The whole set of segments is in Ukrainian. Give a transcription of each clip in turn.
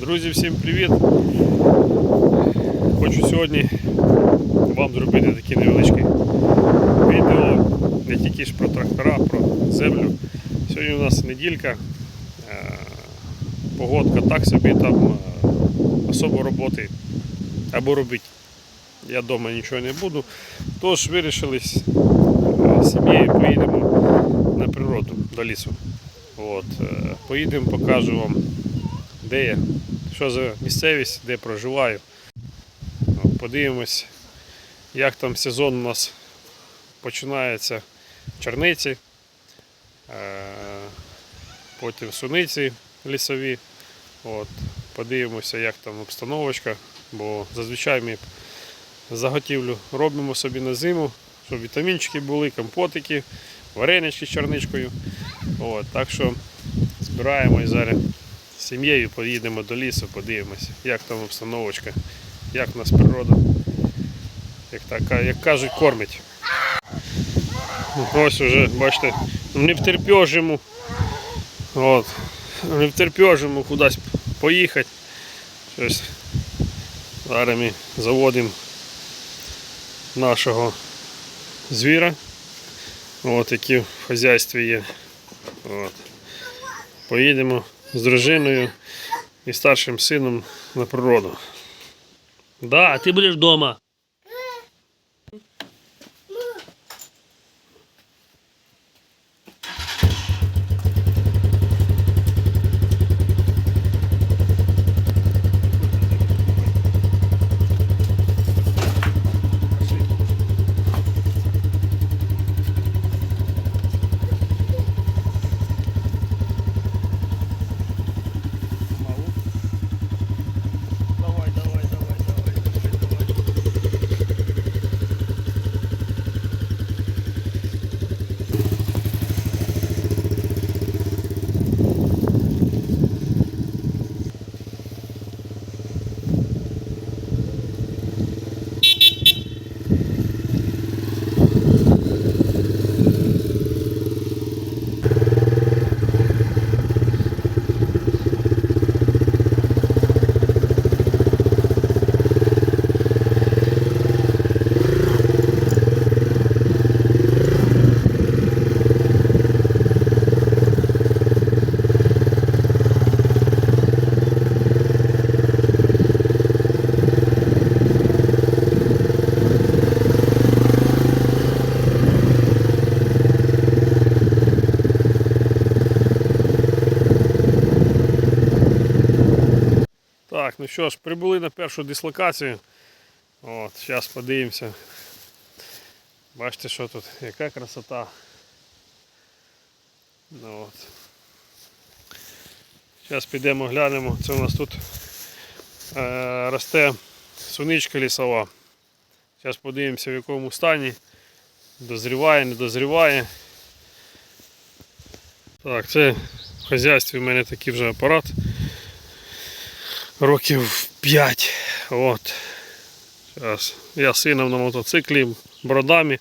Друзі, всім привіт! Хочу сьогодні вам зробити таке невеличке відео, не тільки ж про трактора, про землю. Сьогодні у нас неділька, е, погодка так собі, там е, особо роботи або робити. Я вдома нічого не буду. Тож вирішили з е, сім'єю поїдемо на природу до лісу. От, поїдемо, покажу вам, де я, що за місцевість, де проживаю. Подивимось, як там сезон у нас починається черниці, е, потім суниці лісові. От, подивимося, як там обстановочка, бо зазвичай ми заготівлю робимо собі на зиму, щоб вітамінчики були, компотики, варенички з чорничкою. От, так що збираємось зараз з сім'єю, поїдемо до лісу, подивимося, як там обстановочка, як у нас природа, як, така, як кажуть, кормить. Ось уже, бачите, не втерпежимо. От, не втерпежимо кудись поїхати. Щось. Зараз ми заводимо нашого звіра. От які в хазяйстві є. От. Поїдемо з дружиною і старшим сином на природу. Да, ти будеш вдома. Що ж, прибули на першу дислокацію. От, зараз подивимося. Бачите, що тут, яка красота. Ну, от. Зараз підемо глянемо. Це у нас тут е, росте суничка лісова. Зараз подивимося в якому стані. Дозріває, не дозріває. Так, це в хазяйстві в мене такий вже апарат років 5. От. Зараз. Я сином на мотоциклі, бродами.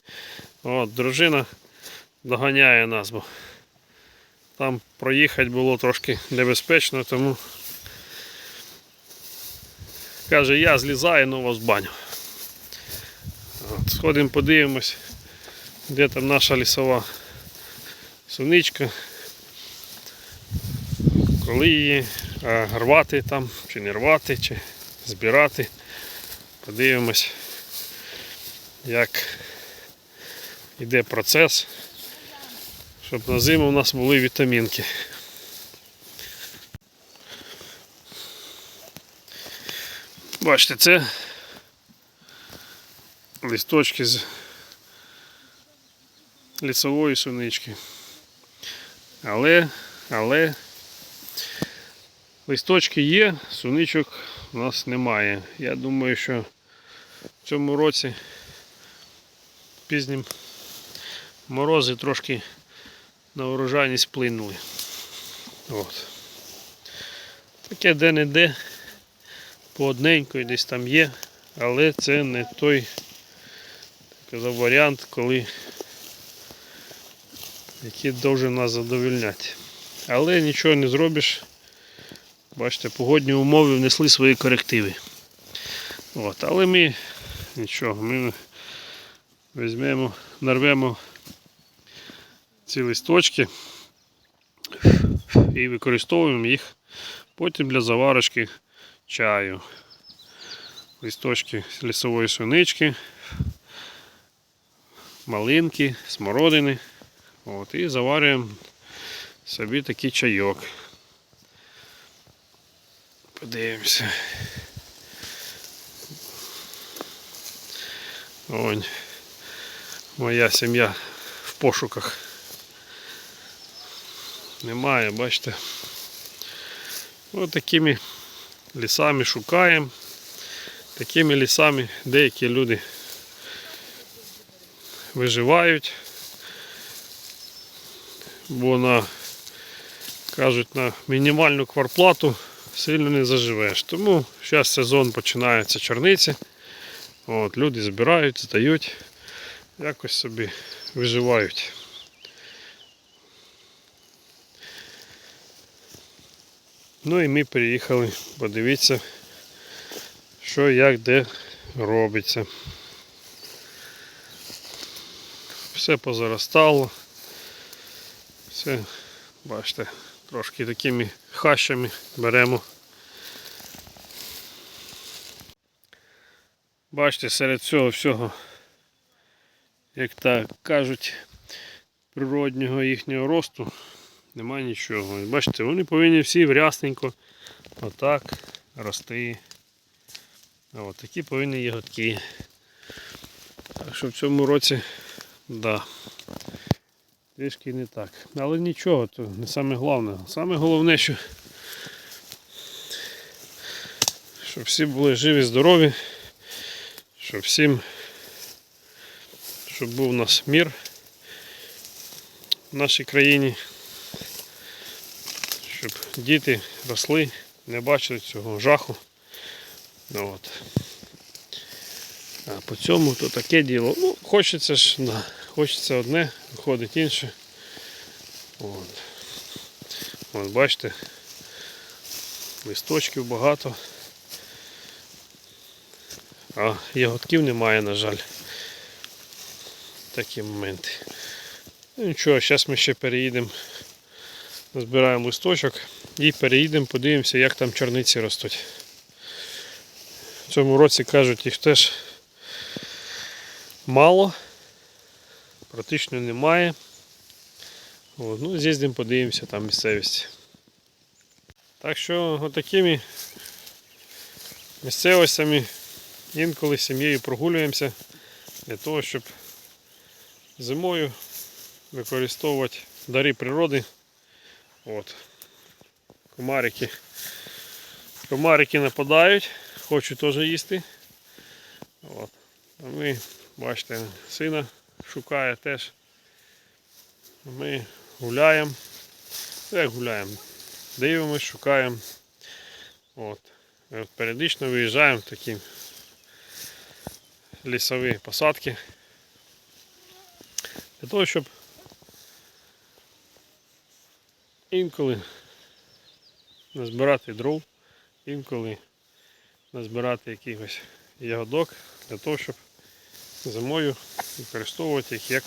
От, дружина доганяє нас, бо там проїхати було трошки небезпечно, тому каже, я злізаю, ну вас баню. От, сходимо, подивимось, де там наша лісова суничка. Коли її рвати там, чи не рвати, чи збирати. Подивимось, як йде процес, щоб на зиму у нас були вітамінки. Бачите, це листочки з лісової сунички. Але, але Листочки є, суничок у нас немає. Я думаю, що в цьому році пізнім морози трошки на урожайність вплинули. От. Таке де-не-де по одненької десь там є, але це не той казав, варіант, коли який довже нас задовольняти. Але нічого не зробиш. Бачите, погодні умови внесли свої корективи. От, але ми нічого, ми візьмемо, нарвемо ці листочки і використовуємо їх потім для заварочки чаю. Листочки лісової сунички, малинки, смородини. От, і заварюємо собі такий чайок. Подивимося. Ось моя сім'я в пошуках. Немає, бачите. Ось такими лісами шукаємо. Такими лісами деякі люди виживають. Бо на, кажуть, на мінімальну кварплату сильно не заживеш. Тому зараз сезон починається чорниці. От, люди збирають, здають, якось собі виживають. Ну і ми приїхали, подивіться, що як де робиться. Все позаростало. Все, бачите, трошки такими хащами беремо. Бачите, серед цього всього, як так кажуть, природнього їхнього росту немає нічого. Бачите, вони повинні всі врясненько отак рости. От такі повинні ягодки. Так що в цьому році, да, трішки не так. Але нічого, то не саме головне. Саме головне, що, щоб всі були живі, здорові, щоб всім, щоб був у нас мір в нашій країні щоб діти росли, не бачили цього жаху. Ну, от. А по цьому то таке діло. Ну, хочеться ж, да, хочеться одне, виходить інше. От. От бачите, листочків багато. А ягодків немає, на жаль. Такі моменти. Ну нічого, зараз ми ще переїдемо Збираємо листочок і переїдемо, подивимося, як там чорниці ростуть. В цьому році кажуть, їх теж мало, практично немає. От, ну, з'їздимо, подивимося там місцевість. Так що отакими місцевостями інколи з сім'єю прогулюємося для того, щоб зимою використовувати дари природи. От. Комарики. Комарики нападають, хочуть теж їсти. От. А ми, бачите, сина шукає теж. Ми гуляємо. Як гуляємо? Дивимось, шукаємо. От. От Періодично виїжджаємо в такі лісові посадки. Для того, щоб інколи назбирати дров, інколи назбирати якихось ягодок для того, щоб зимою використовувати їх як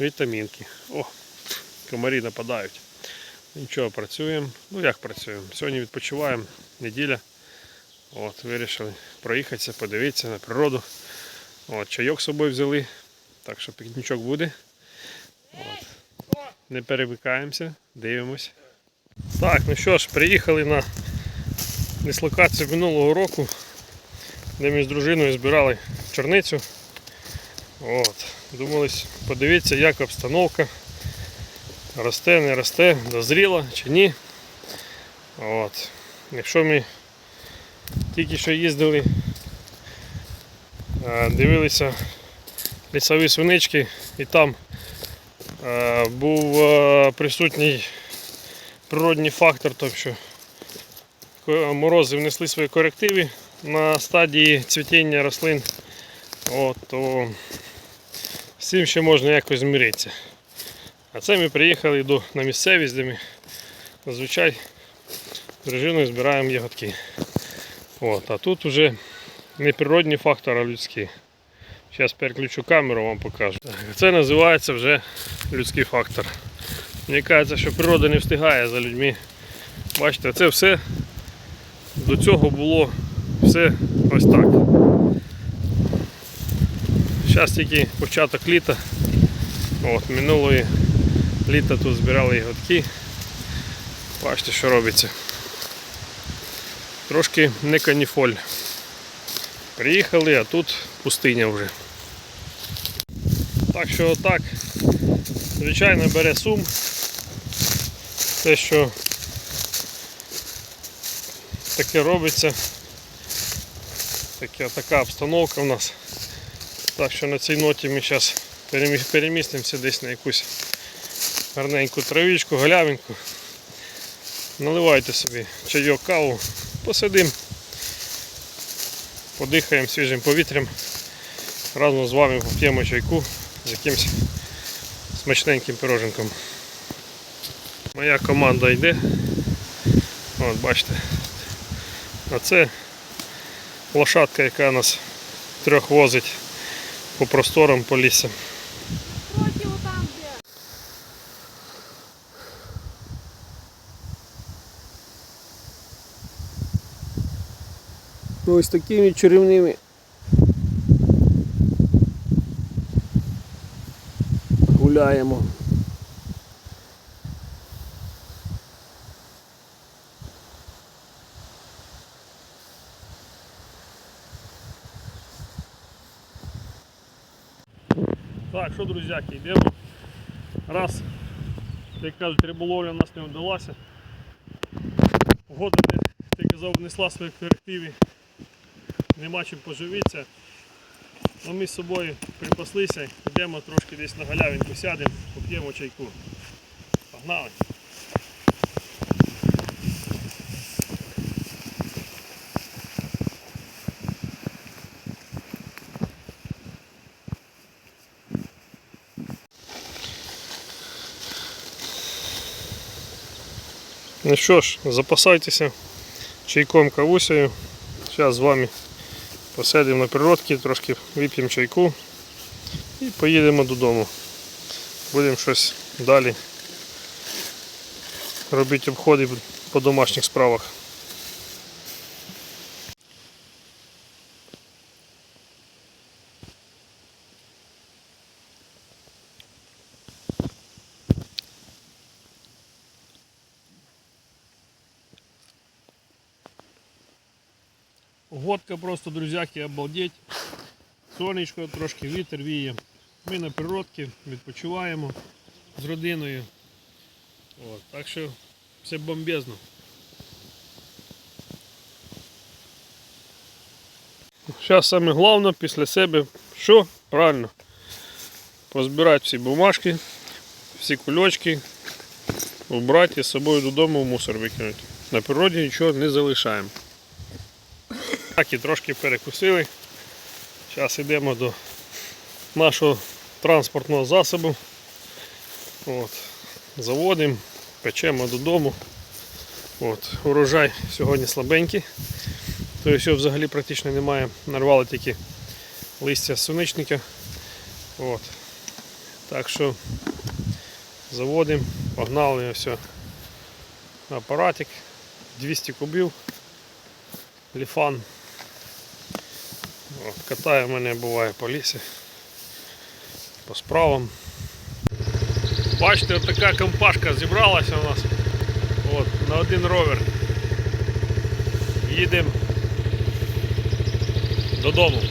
вітамінки. О, комарі нападають. Нічого, працюємо. Ну як працюємо? Сьогодні відпочиваємо, неділя. От, Вирішили проїхатися, подивитися на природу. От, Чайок з собою взяли, так що пікнічок буде. От. Не перемикаємося, дивимось. Так, ну що ж, приїхали на дислокацію минулого року, де ми з дружиною збирали чорницю. От. Думались, подивіться, як обстановка. Росте, не росте, дозріла чи ні. От. Якщо ми тільки що їздили, е, дивилися лісові свинички і там Е, був е, присутній природний фактор, тобто що морози внесли свої корективи на стадії цвітіння рослин, От, то цим ще можна якось змиритися. А це ми приїхали до, на місцевість, де ми зазвичай дружиною збираємо ягодки. От, а тут вже не природні фактори, а людські. Зараз переключу камеру, вам покажу. Це називається вже людський фактор. Мені кажеться, що природа не встигає за людьми. Бачите, це все до цього було все ось так. Зараз тільки початок літа. От, минулої літа тут збирали ягодки. Бачите, що робиться. Трошки не каніфоль. Приїхали, а тут пустиня вже. Так що отак, звичайно, бере сум. Те, що таке робиться. Така, така обстановка у нас. Так що на цій ноті ми зараз перемістимося десь на якусь гарненьку травичку, галявинку. Наливайте собі чайок, каву, посидимо, подихаємо свіжим повітрям. Разом з вами поп'ємо чайку з якимось смачненьким пироженком. Моя команда йде. От бачите. А це лошадка, яка нас трьох возить по просторам по там де. Ось такими чарівними гуляємо. Так, що, друзяки, йдемо. Раз, як кажуть, риболовля у нас не вдалася. Погода, ти казав, внесла свої корективи нема чим поживитися. Ну, ми з собою припаслися, йдемо трошки десь на галявинку сядемо, поп'ємо чайку. Погнали. Ну що ж, запасайтеся чайком кавусею. Зараз з вами посидимо на природці, трошки вип'ємо чайку і поїдемо додому. Будемо щось далі робити обходи по домашніх справах. Водка просто, друзяки, обалдеть. Сонечко, трошки вітер віє. Ми на природці відпочиваємо з родиною. От, так що все бомбезно. Зараз саме головне після себе, що правильно, позбирати всі бумажки, всі кульочки, убрати і з собою додому в мусор викинути. На природі нічого не залишаємо. Так і трошки перекусили. Зараз йдемо до нашого транспортного засобу. От. Заводимо, печемо додому. От. Урожай сьогодні слабенький. Тобто все взагалі практично немає. Нарвали тільки листя сонячника. От. Так що заводимо, погнали ось апаратик 200 кубів. Ліфан. От, катає мене буває по лісі, по справам. Бачите, така компашка зібралася у нас от, на один ровер. Їдемо додому.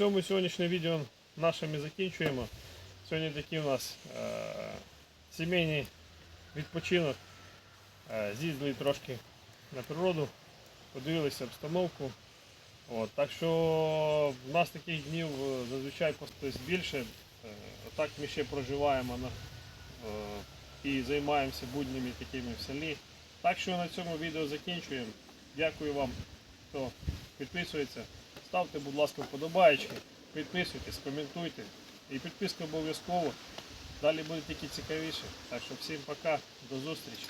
Цьому сьогоднішнє відео наше ми закінчуємо. Сьогодні такий у нас е- сімейний відпочинок. Е, з'їздили трошки на природу, подивилися обстановку. От, так що в нас таких днів е, зазвичай просто більше. Е, Отак ми ще проживаємо на, е, і займаємося буднями такими в селі. Так що на цьому відео закінчуємо. Дякую вам, хто підписується. Ставте, будь ласка, вподобайки, підписуйтесь, коментуйте. І підписка обов'язково. Далі буде тільки цікавіше. Так що всім пока, до зустрічі.